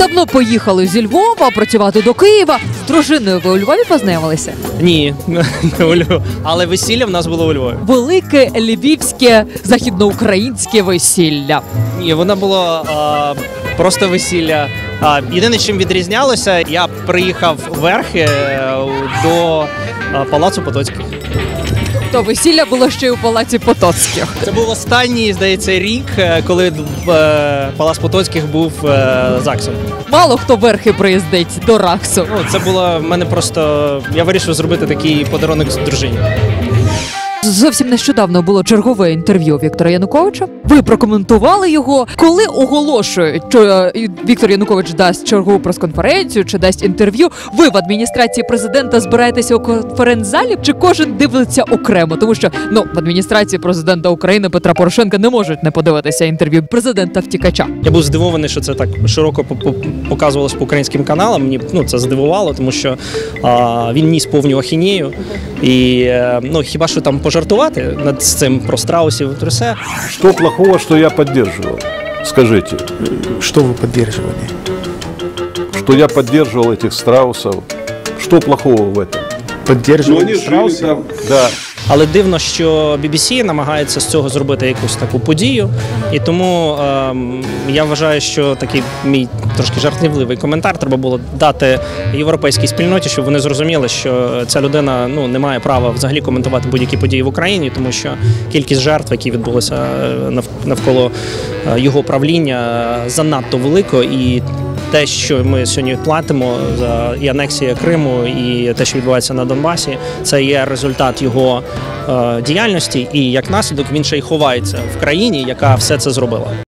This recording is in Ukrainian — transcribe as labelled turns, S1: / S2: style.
S1: Давно поїхали зі Львова працювати до Києва. З дружиною ви у Львові познайомилися?
S2: Ні, не у Львові. Але весілля в нас було у Львові.
S1: Велике львівське західноукраїнське весілля.
S2: Ні, воно було а, просто весілля. А, єдине, чим відрізнялося, я приїхав верхи е, до а, палацу Потоцьких.
S1: То весілля було ще й у палаці Потоцьких.
S2: Це був останній, здається, рік, е, коли е, палац Потоцьких був е, ЗАГСом.
S1: Мало хто верхи приїздить до Раксу.
S2: Ну, це було в мене просто. Я вирішив зробити такий подарунок з дружині.
S1: Зовсім нещодавно було чергове інтерв'ю Віктора Януковича. Ви прокоментували його, коли оголошують, що е, Віктор Янукович дасть чергову прес-конференцію чи дасть інтерв'ю. Ви в адміністрації президента збираєтеся у конференц-залі, чи кожен дивиться окремо? Тому що ну в адміністрації президента України Петра Порошенка не можуть не подивитися інтерв'ю президента втікача.
S2: Я був здивований, що це так широко по- по- показувалось по українським каналам. Мені ну це здивувало, тому що а, він ніс повню ахінею. І е, ну хіба що там пожартувати над цим про страусів, то все.
S3: Что плохого, что я поддерживал? Скажите,
S4: Что вы поддерживали?
S3: что я поддерживал этих страусов. Что плохого в этом?
S4: Поддерживали страусы?
S3: Да.
S2: Але дивно, що BBC намагається з цього зробити якусь таку подію, і тому ем, я вважаю, що такий мій трошки жартівливий коментар треба було дати європейській спільноті, щоб вони зрозуміли, що ця людина ну не має права взагалі коментувати будь-які події в Україні, тому що кількість жертв, які відбулися е, навколо е, його правління, е, занадто велико і. Те, що ми сьогодні платимо за і анексія Криму, і те, що відбувається на Донбасі, це є результат його е, діяльності, і як наслідок він ще й ховається в країні, яка все це зробила.